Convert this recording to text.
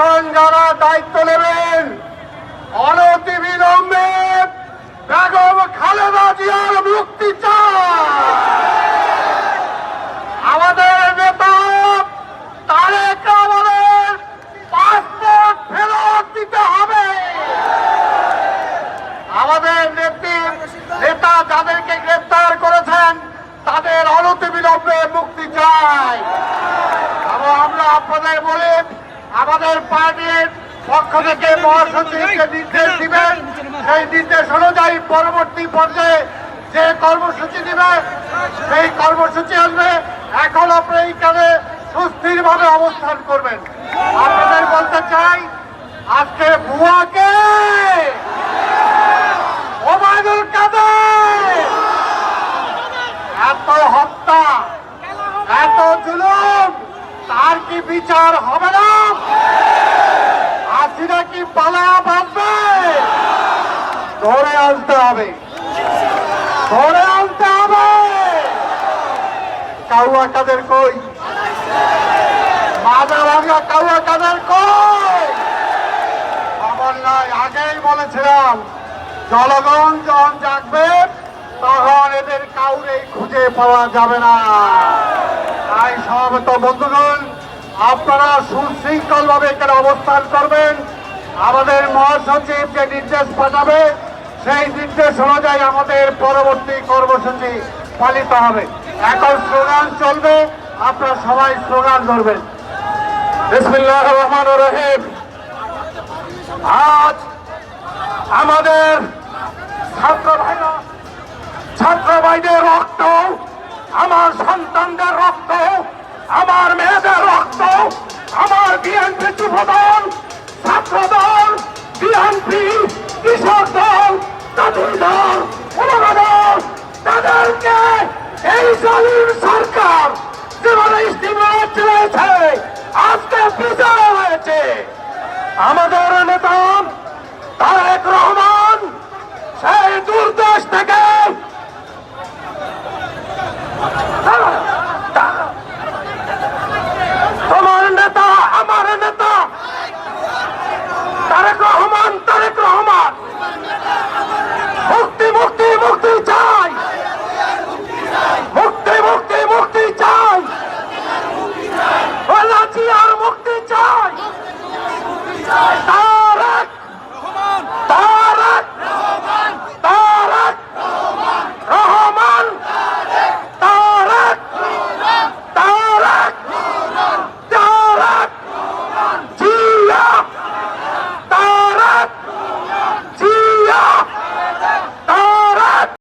এখন যারা দায়িত্ব নেবেন অনতি বিলম্বে বেগম খালেদা জিয়ার মুক্তি আমাদের নেতা তারেক রহমানের পাসপোর্ট ফেরত দিতে হবে। আমাদের নেত্রী, নেতা যাদেরকে গ্রেফতার করেছেন, তাদের অনতিবিলম্বে মুক্তি চাই। আমরা আপনাদের বলি আমাদের পার্টির পক্ষ থেকে মহাসচিবকে নির্দেশ দিবেন। সেই নির্দেশ অনুযায়ী পরবর্তী পর্যায়ে যে কর্মসূচি দিবে, সেই কর্মসূচি আসবে। এখন আপনি এইখানে সুস্থিরভাবে অবস্থান করবেন। আপনাদের বলতে চাই, আজকে ভুয়াকে ওবায়দুল কাদের! এত হত্যা, এত জুলুম, তার কি বিচার হবে না? হাসিনা কি পালা বাঁধবে? ধরে আনতে হবে। ধরে আনতে হবে। কাউয়া কাদের কই? মাজা ভাঙা কাউয়া কাদের কই? খবর নাই, আগেই বলেছিলাম, জনগণ যখন জাগবে, তখন এদের কাউরেই খুঁজে পাওয়া যাবে না। তাই সমবেত বন্ধুগণ আপনারা সুশৃঙ্খল ভাবে এখানে অবস্থান করবেন। আমাদের মহাসচিবকে নির্দেশ পাঠাবে, সেই নির্দেশ অনুযায়ী আমাদের পরবর্তী কর্মসূচি পালিত হবে। এখন স্লোগান চলবে, আপনারা সবাই স্লোগান ধরবেন। রহমান রহিম। আজ আমাদের ছাত্র ভাইরা ছাত্র ভাইদের রক্ত, আমার সন্তানদের রক্ত আমার বিএনপি যুবদল ছাত্র দল বিএনপি, কৃষক দল দল দল, তাদেরকে এই জালিম সরকার যেভাবে ইস্তিমার চলেছে আজকে বিজয় হয়েছে। আমাদের নেতা